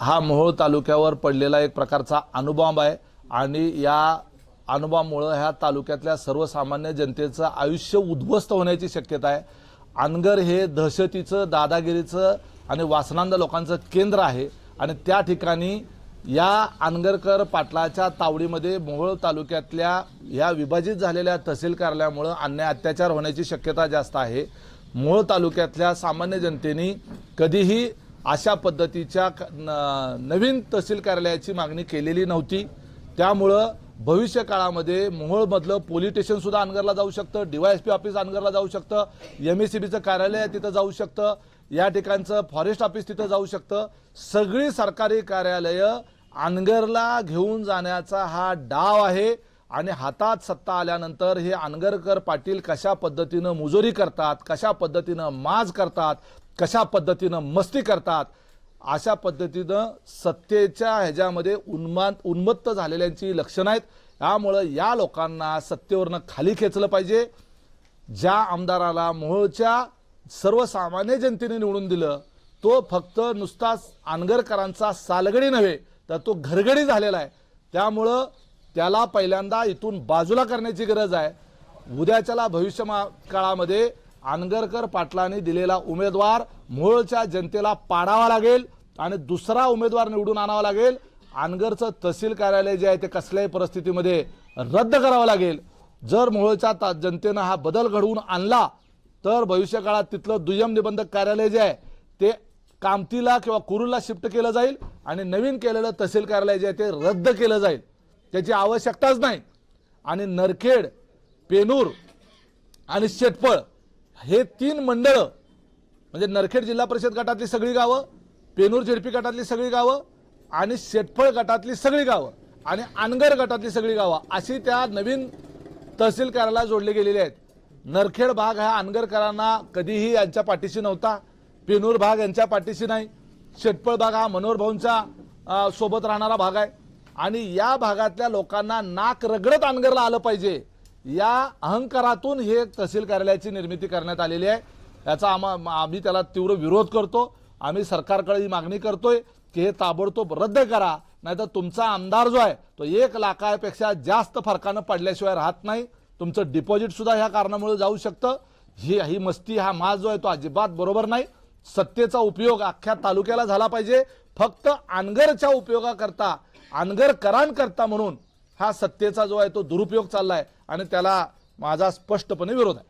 हा मोहोळ तालुक्यावर पडलेला एक प्रकारचा अणुबॉम्ब आहे. आणि या अणुबॉम्बमुळं ह्या तालुक्यातल्या सर्वसामान्य जनतेचं आयुष्य उद्ध्वस्त होण्याची शक्यता आहे. अनगर हे दहशतीचं दादागिरीचं आणि वासनांद लोकांचं केंद्र आहे. आणि त्या ठिकाणी या अनगरकर पाटलाच्या तावडीमध्ये मोहोळ तालुक्यातल्या या विभाजित झालेल्या तहसील कार्यालयामुळं अन्याय अत्याचार होण्याची शक्यता जास्त आहे. मोहोळ तालुक्यातल्या सामान्य जनतेने कधीही अशा पद्धतीच्या क- न- नवीन तहसील कार्यालयाची मागणी केलेली नव्हती. त्यामुळं भविष्य काळामध्ये मोहोळमधलं पोलीस स्टेशनसुद्धा अनगरला जाऊ शकतं डीवायएसपी ऑफिस अनगरला जाऊ शकतं एम एस सी बीचं कार्यालय तिथं जाऊ शकतं या ठिकाणचं फॉरेस्ट ऑफिस तिथं जाऊ शकतं. सगळी सरकारी कार्यालयं अनगरला घेऊन जाण्याचा हा डाव आहे आणि हातात सत्ता आल्यानंतर हे अनगरकर पाटील कशा पद्धतीनं मुजोरी करतात कशा पद्धतीनं माज करतात कशा पद्धतीनं मस्ती करतात अशा पद्धतीनं सत्तेच्या ह्याच्यामध्ये उन्मान उन्मत्त झालेल्यांची लक्षणं आहेत. त्यामुळं या लोकांना सत्तेवरनं खाली खेचलं पाहिजे. ज्या आमदाराला मोहोळच्या सर्वसामान्य जनतेने निवडून दिलं तो फक्त नुसताच आनगरकरांचा सालगडी नव्हे तर तो घरगडी झालेला आहे. त्यामुळं त्याला पहिल्यांदा इथून बाजूला करण्याची गरज आहे. उद्याच्याला भविष्य काळामध्ये आनगरकर पाटलांनी दिलेला उमेदवार मूळच्या जनतेला पाडावा लागेल आणि दुसरा उमेदवार निवडून आणावा लागेल. आनगरचं तहसील कार्यालय जे आहे ते कसल्याही परिस्थितीमध्ये रद्द करावं लागेल. जर मोहोळच्या ता- जनतेनं हा बदल घडवून आणला तर भविष्यकाळात तिथलं दुय्यम निबंधक कार्यालय जे आहे ते कामतीला किंवा कुरुलला शिफ्ट केलं जाईल आणि नवीन केलेलं तहसील कार्यालय जे आहे ते रद्द केलं जाईल. त्याची आवश्यकताच नाही. आणि नरखेड पेनूर आणि शेटपळ हे तीन मंडळं म्हणजे नरखेड जिल्हा परिषद गटातली सगळी गावं पेनूर झेडपी गटातली सगळी गावं आणि शेटफळ गटातली सगळी गावं आणि अनगर गटातली सगळी गावं अशी त्या नवीन तहसील कार्याला जोडले गेलेली आहेत. नरखेड भाग हा अनगरकरांना कधीही यांच्या पाठीशी नव्हता पेनूर भाग यांच्या पाठीशी नाही शेटपळ भाग हा मनोहर भाऊंच्या सोबत राहणारा भाग आहे. आणि या भागातल्या लोकांना नाक रगडत अनगरला आलं पाहिजे. या अहंकारातून हे तहसील कार्यालयाची निर्मिती करण्यात आलेली आहे. याचा आम्हा आम्ही त्याला तीव्र विरोध करतो. आम्ही सरकारकडे ही मागणी करतोय की हे ताबडतोब रद्द करा. नाहीतर तुमचा आमदार जो आहे तो एक लाखापेक्षा जास्त फरकानं पडल्याशिवाय राहत नाही. तुमचं डिपॉझिटसुद्धा ह्या कारणामुळे जाऊ शकतं. ही ही मस्ती हा माज जो आहे तो अजिबात बरोबर नाही. सत्तेचा उपयोग अख्ख्या तालुक्याला झाला पाहिजे. फक्त अनगरच्या उपयोगाकरता अनगरकरांकरता म्हणून हा सत्तेचा जो आहे तो दुरुपयोग चालला आहे आणि त्याला माझा स्पष्टपणे विरोध आहे.